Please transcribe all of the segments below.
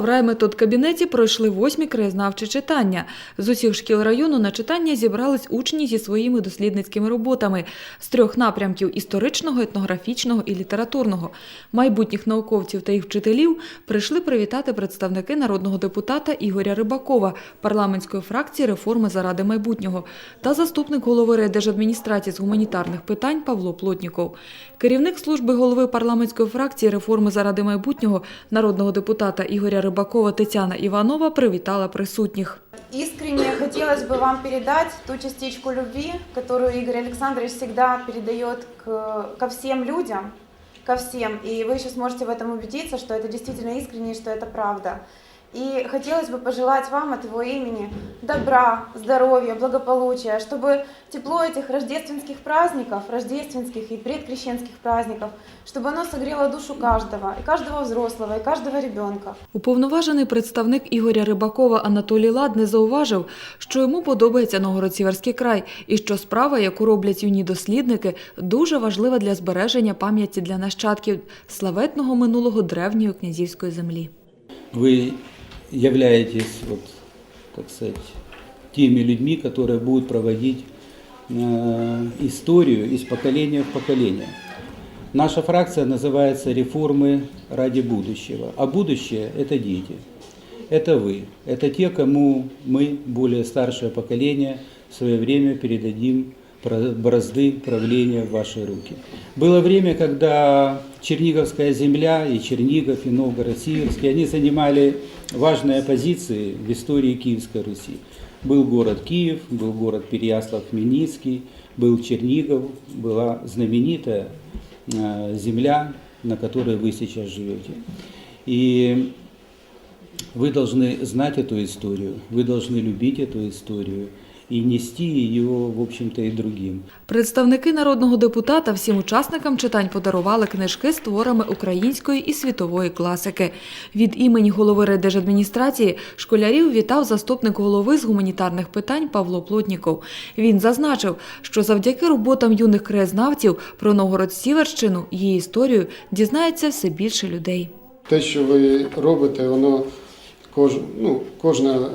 В райметодкабінеті пройшли восьмі краєзнавчі читання. З усіх шкіл району на читання зібрались учні зі своїми дослідницькими роботами з трьох напрямків – історичного, етнографічного і літературного. Майбутніх науковців та їх вчителів прийшли привітати представники народного депутата Ігоря Рибакова, парламентської фракції «Реформи заради майбутнього» та заступник голови райдержадміністрації з гуманітарних питань Павло Плотніков. Керівник служби голови парламентської фракції «Реформи заради майбутнього» народного депутата Ігоря Рибакова Тетяна Іванова привітала присутніх. Искренне хотелось бы вам передать ту частичку любви, которую Игорь Александрович всегда передает к, ко всем людям, ко всем. И вы еще сможете в этом убедиться, что это действительно искренне и что это правда. И хотелось бы пожелать вам от его имени добра, здоровья, благополучия, чтобы тепло этих рождественских праздников, рождественских и предкрещенских праздников, чтобы оно согрело душу каждого, и каждого взрослого, и каждого ребенка. Уповноважений представник Ігоря Рибакова Анатолій Ладне зауважив, що йому подобається Новгород-Сіверський край і що справа, яку роблять юні дослідники, дуже важлива для збереження пам'яті для нащадків славетного минулого древньої князівської землі. Вы являетесь, вот, так сказать, теми людьми, которые будут проводить э, историю из поколения в поколение. Наша фракция называется «Реформы ради будущего», а будущее – это дети. Это вы, это те, кому мы, более старшее поколение, в свое время передадим бразды правления в ваши руки. Было время, когда Черниговская земля и Чернигов, и Новгород-Сиверский, они занимали важные позиции в истории Киевской Руси. Был город Киев, был город Переяслав-Хмельницкий, был Чернигов, была знаменитая э, земля, на которой вы сейчас живете. И вы должны знать эту историю, вы должны любить эту историю и нести ее, в общем-то, и другим. Представники народного депутата всім учасникам читань подарували книжки з творами української і світової класики. Від імені голови райдержадміністрації школярів вітав заступник голови з гуманітарних питань Павло Плотніков. Він зазначив, що завдяки роботам юних краєзнавців про Новгород-Сіверщину, її історію дізнається все більше людей. Те, що ви робите, воно кож, ну, кожна е,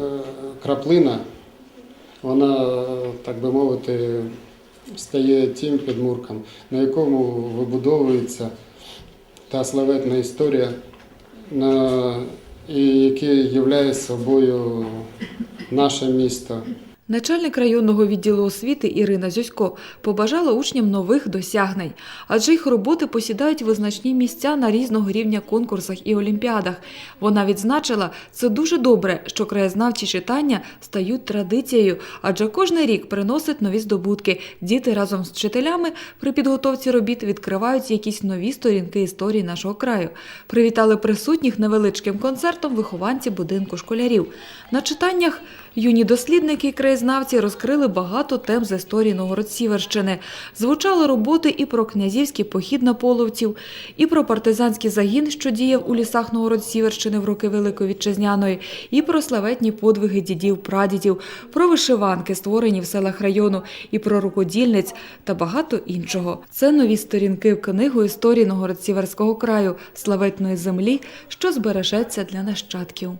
краплина, вона, так би мовити, стає тим підмурком, на якому вибудовується та славетна історія, на, і яке є собою наше місто. Начальник районного відділу освіти Ірина Зюсько побажала учням нових досягнень, адже їх роботи посідають визначні місця на різного рівня конкурсах і олімпіадах. Вона відзначила, це дуже добре, що краєзнавчі читання стають традицією, адже кожен рік приносить нові здобутки. Діти разом з вчителями при підготовці робіт відкривають якісь нові сторінки історії нашого краю. Привітали присутніх невеличким концертом вихованці будинку школярів. На читаннях юні дослідники і краєзнавці розкрили багато тем з історії Новгород-Сіверщини. Звучали роботи і про князівський похід на половців, і про партизанський загін, що діяв у лісах Новгород-Сіверщини в роки Великої Вітчизняної, і про славетні подвиги дідів-прадідів, про вишиванки, створені в селах району, і про рукодільниць та багато іншого. Це нові сторінки в книгу історії Новгород-Сіверського краю, славетної землі, що збережеться для нащадків.